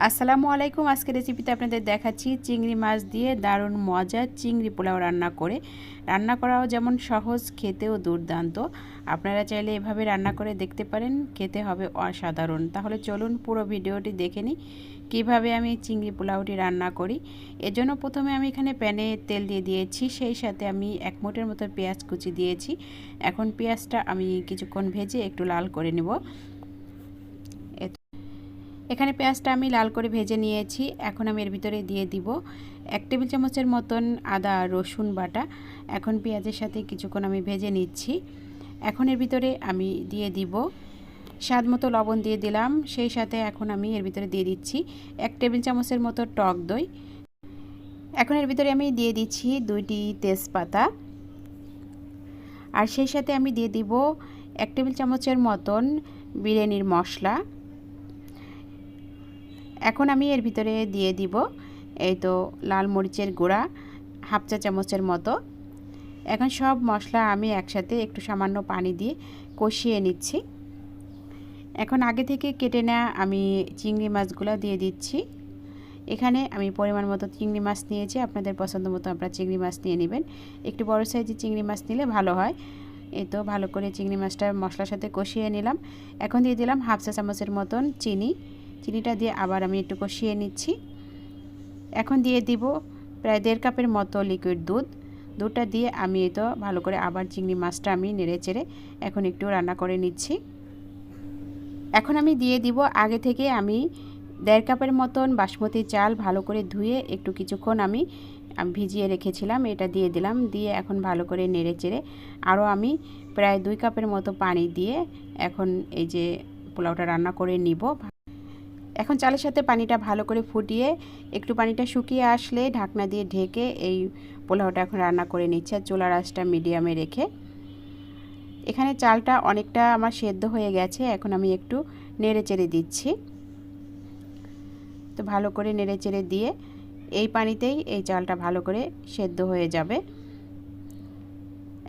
আসসালামু আলাইকুম, আজকে রেসিপিতে আপনাদের দেখাচ্ছি চিংড়ি মাছ দিয়ে দারুণ মজার চিংড়ি পোলাও রান্না করে। রান্না করাও যেমন সহজ, খেতেও দুর্দান্ত। আপনারা চাইলে এভাবে রান্না করে দেখতে পারেন, খেতে হবে অসাধারণ। তাহলে চলুন পুরো ভিডিওটি দেখে নিই, কীভাবে আমি চিংড়ি পোলাওটি রান্না করি। এজন্য প্রথমে আমি এখানে প্যানে তেল দিয়ে দিয়েছি, সেই সাথে আমি এক মোটের মতো পেঁয়াজ কুচি দিয়েছি। এখন পেঁয়াজটা আমি কিছুক্ষণ ভেজে একটু লাল করে নেব। এখানে পেঁয়াজটা আমি লাল করে ভেজে নিয়েছি। এখন আমি এর ভিতরে দিয়ে দিব এক টেবিল চামচের মতন আদা, রসুন বাটা। এখন পেঁয়াজের সাথে কিছুক্ষণ আমি ভেজে নিচ্ছি। এখন এর ভিতরে আমি দিয়ে দিব স্বাদ মতো লবণ দিয়ে দিলাম। সেই সাথে এখন আমি এর ভিতরে দিয়ে দিচ্ছি এক টেবিল চামচের মতো টক দই। এখন এর ভিতরে আমি দিয়ে দিচ্ছি দুইটি তেজপাতা। আর সেই সাথে আমি দিয়ে দিব এক টেবিল চামচের মতন বিরিয়ানির মশলা। এখন আমি এর ভিতরে দিয়ে দিব এই তো লাল মরিচের গুঁড়া, হাফ চা চামচের মতো। এখন সব মশলা আমি একসাথে একটু সামান্য পানি দিয়ে কষিয়ে নিচ্ছি। এখন আগে থেকে কেটে নেওয়া আমি চিংড়ি মাছগুলো দিয়ে দিচ্ছি। এখানে আমি পরিমাণ মতো চিংড়ি মাছ নিয়েছি, আপনাদের পছন্দ মতো আপনারা চিংড়ি মাছ নিয়ে নেবেন। একটু বড় সাইজের চিংড়ি মাছ নিলে ভালো হয়। এই তো ভালো করে চিংড়ি মাছটা মশলার সাথে কষিয়ে নিলাম। এখন দিয়ে দিলাম হাফ চা চামচের মতন চিনি। চিনিটা দিয়ে আবার আমি একটু কষিয়ে নিচ্ছি। এখন দিয়ে দিব প্রায় দেড় কাপের মতো লিকুইড দুধ। দুধটা দিয়ে আমি তো ভালো করে আবার চিংড়ি মাছটা আমি নেড়ে চেড়ে এখন একটু রান্না করে নিচ্ছি। এখন আমি দিয়ে দিব আগে থেকে আমি দেড় কাপের মতন বাসমতি চাল ভালো করে ধুয়ে একটু কিছুক্ষণ আমি ভিজিয়ে রেখেছিলাম, এটা দিয়ে দিলাম, দিয়ে এখন ভালো করে নেড়ে চেড়ে আরও আমি প্রায় দুই কাপের মতো পানি দিয়ে এখন এই যে পোলাওটা রান্না করে নিব। এখন চালের সাথে পানিটা ভালো করে ফুটিয়ে একটু পানিটা শুকিয়ে আসলে ঢাকনা দিয়ে ঢেকে এই পোলাওটা এখন রান্না করে নিচ্ছে চুলার আঁচটা মিডিয়ামে রেখে। এখানে চালটা অনেকটা আমার সেদ্ধ হয়ে গেছে, এখন আমি একটু নেড়ে চেড়ে দিচ্ছি। তো ভালো করে নেড়ে চেড়ে দিয়ে এই পানিতেই এই চালটা ভালো করে সেদ্ধ হয়ে যাবে।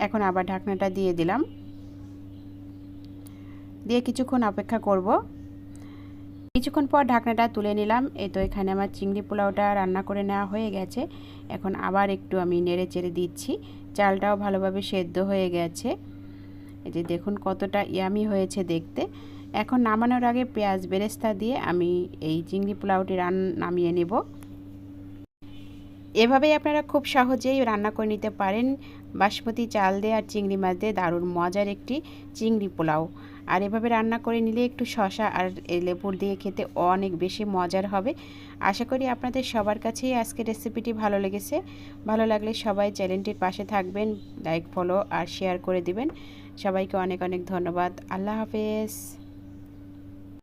এখন আবার ঢাকনাটা দিয়ে দিলাম। দিয়ে কিছুক্ষণ অপেক্ষা করব। কিছুক্ষণ পর ঢাকনাটা তুলে নিলাম। এই তো এখানে আমার চিংড়ি পোলাওটা রান্না করে নেওয়া হয়ে গেছে। এখন আবার একটু আমি নেড়ে চেড়ে দিচ্ছি। চালটাও ভালোভাবে সেদ্ধ হয়ে গেছে। এই যে দেখুন কতটা ইয়ামি হয়েছে দেখতে। এখন নামানোর আগে পেঁয়াজ বেরেস্তা দিয়ে আমি এই চিংড়ি পোলাওটি রান, নামিয়ে নেব। এভাবেই আপনারা খুব সহজেই রান্না করে নিতে পারেন বাসমতি চাল দিয়ে আর চিংড়ি মাছ দিয়ে, দারুণ মজার একটি চিংড়ি পোলাও। আর এভাবে রান্না করে নিলে একটু শশা আর লেবুর দিয়ে খেতে অনেক বেশি মজার হবে। আশা করি আপনাদের সবার কাছেই আজকের রেসিপিটি ভালো লেগেছে। ভালো লাগলে সবাই চ্যানেলটির পাশে থাকবেন, লাইক, ফলো আর শেয়ার করে দিবেন। সবাইকে অনেক অনেক ধন্যবাদ। আল্লাহ হাফেজ।